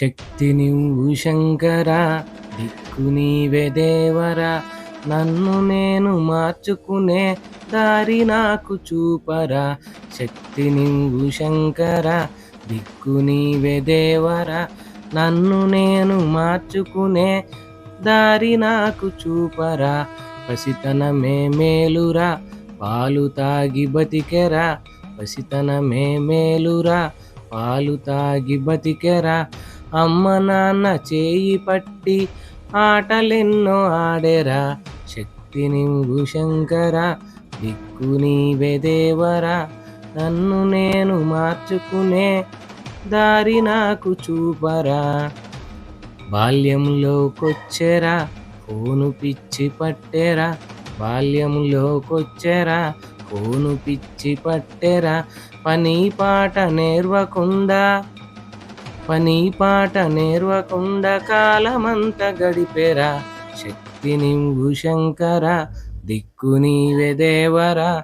శక్తి నువ్వు శంకర దిక్కు నీవే దేవరా. నన్ను నేను మార్చుకునే దారి నాకు చూపరా. శక్తి నువ్వు శంకర దిక్కు నీవే దేవరా. నన్ను నేను మార్చుకునే దారి నాకు చూపరా. పసితనమే మేలురా పాలు తాగి బతికెరా. పసితనమే మేలురా పాలు తాగి బతికెరా. అమ్మ నాన్న చేయి పట్టి ఆటలెన్నో ఆడెరా. శక్తి నింగు శంకర దిక్కు నీవే దేవరా. నన్ను నేను మార్చుకునే దారి నాకు చూపరా. బాల్యంలోకొచ్చెరా ఫోను పిచ్చి పట్టెరా. బాల్యంలోకొచ్చెరా ఫోను పిచ్చి పట్టెరా. పని పాట నేర్వకుండా. పని పాట నేర్వకుండా కాలమంత గడిపెరా. శక్తి నింబు శంకర దిక్కు నీవే దేవరా.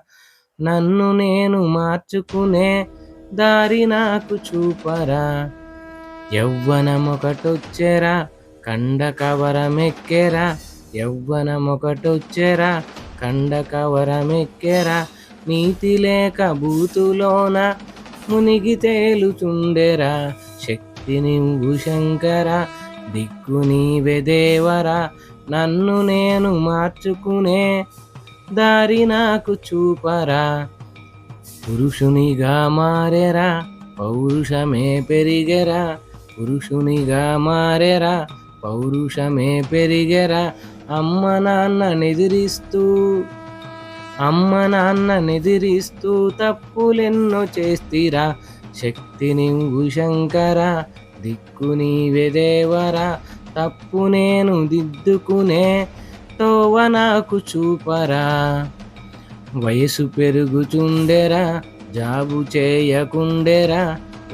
నన్ను నేను మార్చుకునే దారి నాకు చూపరా. యవ్వనమొకటొచ్చెరా కండ కవరమెక్కెరా. యవ్వనమొకటొచ్చెరా కండ కవరమెక్కెరా. నీతి లేక బూతులోన మునిగి తేలుచుండెరా. శక్తి నీవు శంకర దిక్కు నీవే దేవర నన్ను నేను మార్చుకునే దారి నాకు చూపరా. పురుషునిగా మారెరా పౌరుషమే పెరిగెరా. పురుషునిగా మారెరా పౌరుషమే పెరిగెరా. అమ్మ నాన్న నిదిరిస్తూ అమ్మ నాన్న నిదిరిస్తూ తప్పులెన్నో చేస్తీరా. శక్తి నింగు శంకర దిక్కు నీవే తప్పు నేను దిద్దుకునే తోవ నాకు చూపరా. వయసు పెరుగుచుండెరా జాబు చేయకుండెరా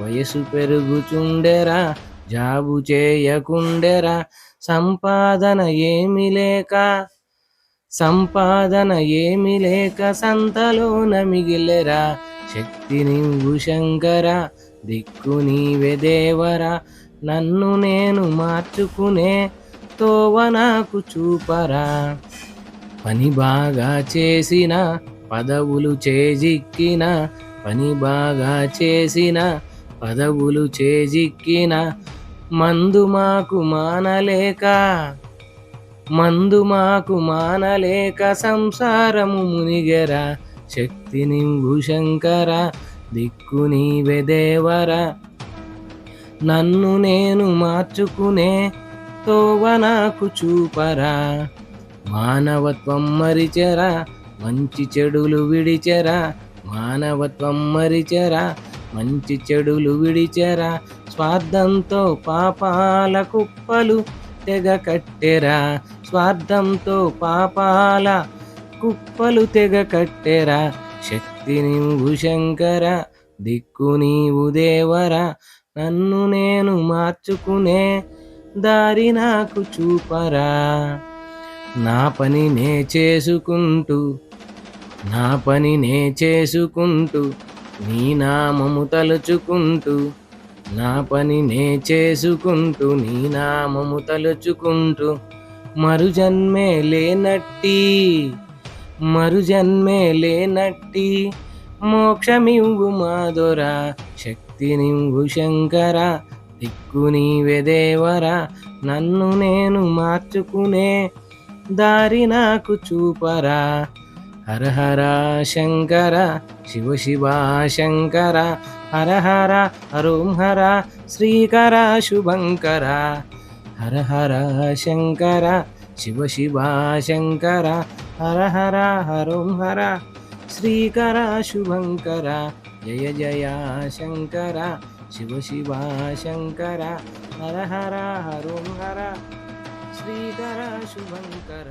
వయసు పెరుగుచుండెరా జాబు చేయకుండెరా. సంపాదన ఏమి లేక సంపాదన ఏమి లేక సంతలోన మిగిలెరా. శక్తి నువ్వు శంకర దిక్కు నీవే దేవరా నన్ను నేను మార్చుకునే తోవ నాకు చూపరా. పని బాగా చేసిన పదవులు చేజిక్కిన పని బాగా చేసిన పదవులు చేజిక్కిన మందు మాకు మానలేక మందు మాకు మానలేక సంసారము మునిగెరా. శక్తి నింబు శంకర దిక్కు నీవే నన్ను నేను మార్చుకునే తోవ నాకు చూపరా. మానవత్వం మరిచెరా మంచి చెడులు విడిచెరా. మానవత్వం మరిచెరా మంచి చెడులు విడిచెరా. స్వార్థంతో పాపాల కుప్పలు తెగ కట్టెరా. స్వార్థంతో పాపాల కుప్పలు తెగ కట్టెరా శక్తి నీవు శంకర దిక్కు నీవు దేవరా నన్ను నేను మార్చుకునే దారి నాకు చూపరా. నా పని నే చేసుకుంటూ నా పని నే చేసుకుంటూ నీ నామము తలుచుకుంటూ నా పని నే చేసుకుంటూ నీ నామము తలుచుకుంటూ మరు జన్మే లేనట్టి మరు జన్మే లేనట్టి మోక్షమివ్వు మాధురా శక్తి నింగు శంకర దిక్కు నీవే నన్ను నేను మార్చుకునే దారి నాకు చూపరా. హర హర శంకర శివ శివ శంకర హర హర హరోం హర శ్రీకర శుభంకర. హర హర శంకర శివ శివ శంకర హర హర హరం హర శ్రీకర శుభంకర జయ జయ శంకర శివ శివ శంకర హర హర హరం హర శ్రీకర శుభంకర.